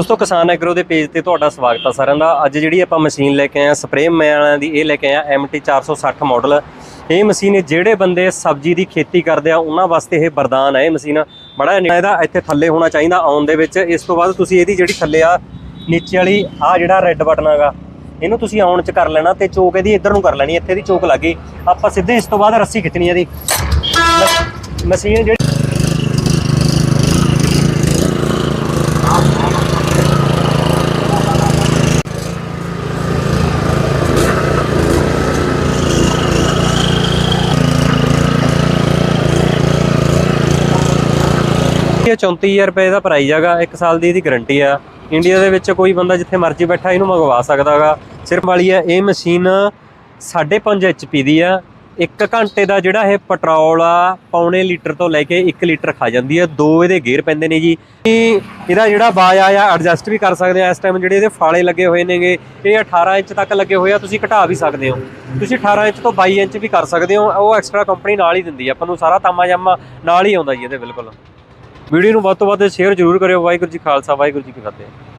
ਦੋਸਤੋ, ਕਿਸਾਨ ਐਗਰੋ ਦੇ ਪੇਜ ਤੇ ਤੁਹਾਡਾ ਸਵਾਗਤ ਹੈ ਸਾਰਿਆਂ ਦਾ। ਅੱਜ ਜਿਹੜੀ ਆਪਾਂ ਮਸ਼ੀਨ ਲੈ ਕੇ ਆਏ ਆ, ਸਪਰੇਅ ਮੈਨਾਂ ਦੀ, ਇਹ ਲੈ ਕੇ ਆਏ ਆ MT 460 ਮਾਡਲ। ਇਹ ਮਸ਼ੀਨ ਜਿਹੜੇ ਬੰਦੇ ਸਬਜ਼ੀ ਦੀ ਖੇਤੀ ਕਰਦੇ ਆ, ਉਹਨਾਂ ਵਾਸਤੇ ਇਹ ਵਰਦਾਨ ਹੈ ਇਹ ਮਸ਼ੀਨ। ਬੜਾ ਇਹਦਾ ਇੱਥੇ ਥੱਲੇ ਹੋਣਾ ਚਾਹੀਦਾ ਆਉਣ ਦੇ ਵਿੱਚ। ਇਸ ਤੋਂ ਬਾਅਦ ਤੁਸੀਂ ਇਹਦੀ ਜਿਹੜੀ ਥੱਲੇ ਆ, ਨੀਚੇ ਵਾਲੀ, ਆ ਜਿਹੜਾ ਰੈੱਡ ਬਟਨ ਹੈਗਾ ਇਹਨੂੰ ਤੁਸੀਂ ਆਉਣ ਚ ਕਰ ਲੈਣਾ ਤੇ ਚੋਕ ਇਹਦੀ ਇੱਧਰ ਨੂੰ ਕਰ ਲੈਣੀ, ਇੱਥੇ ਦੀ ਚੋਕ ਲੱਗੀ ਆਪਾਂ ਸਿੱਧੇ ਇਸ ਤੋਂ ਬਾਅਦ ਰੱਸੀ ਖਿੱਚਣੀ ਇਹਦੀ। ਮਸ਼- ਮਸ਼ੀਨ ਇਹ 34000 ਰੁਪਏ ਦਾ ਪ੍ਰਾਈਸ ਹੈਗਾ 1 ਸਾਲ ਦੀ ਇਹਦੀ ਗਾਰੰਟੀ ਆ। ਇੰਡੀਆ ਦੇ ਵਿੱਚ ਕੋਈ ਬੰਦਾ ਜਿੱਥੇ ਮਰਜ਼ੀ ਬੈਠਾ, ਇਹਨੂੰ ਮੰਗਵਾ ਸਕਦਾਗਾ ਸਿਰਫ ਵਾਲੀ ਆ, ਇਹ ਮਸ਼ੀਨ 5.5 HP ਦੀ ਆ। 1 ਘੰਟੇ ਦਾ ਜਿਹੜਾ ਇਹ ਪੈਟਰੋਲ ਆ, ਪੌਣੇ ਲੀਟਰ ਤੋਂ ਲੈ ਕੇ 1 ਲੀਟਰ ਖਾ ਜਾਂਦੀ ਆ। ਦੋ ਇਹਦੇ ਗੇਅਰ ਪੈਂਦੇ ਨੇ ਜੀ। ਇਹਦਾ ਜਿਹੜਾ ਬਾਜ ਆ ਐਡਜਸਟ ਵੀ ਕਰ ਸਕਦੇ ਆ। ਇਸ ਟਾਈਮ ਜਿਹੜੇ ਇਹਦੇ ਫਾਲੇ ਲੱਗੇ ਹੋਏ ਨੇਗੇ, ਇਹ 18 ਇੰਚ ਤੱਕ ਲੱਗੇ ਹੋਏ ਆ, ਤੁਸੀਂ ਘਟਾ ਵੀ ਸਕਦੇ ਹੋ। ਤੁਸੀਂ 18 ਇੰਚ ਤੋਂ 22 ਇੰਚ ਵੀ ਕਰ ਸਕਦੇ ਹੋ। ਉਹ ਐਕਸਟਰਾ ਕੰਪਨੀ ਨਾਲ ਹੀ ਦਿੰਦੀ ਆ। ਆਪਾਂ ਨੂੰ ਸਾਰਾ ਤਾਮਾ ਜਾਮਾ ਨਾਲ ਹੀ ਆਉਂਦਾ ਜੀ ਇਹਦੇ, ਬਿਲਕੁਲ। ਵੀਡੀਓ ਨੂੰ ਵੱਧ ਤੋਂ ਵੱਧ ਸ਼ੇਅਰ ਜ਼ਰੂਰ ਕਰਿਓ। ਵਾਹਿਗੁਰੂ ਜੀ ਖਾਲਸਾ, ਵਾਹਿਗੁਰੂ ਜੀ ਕੀ ਫਤਿਹ।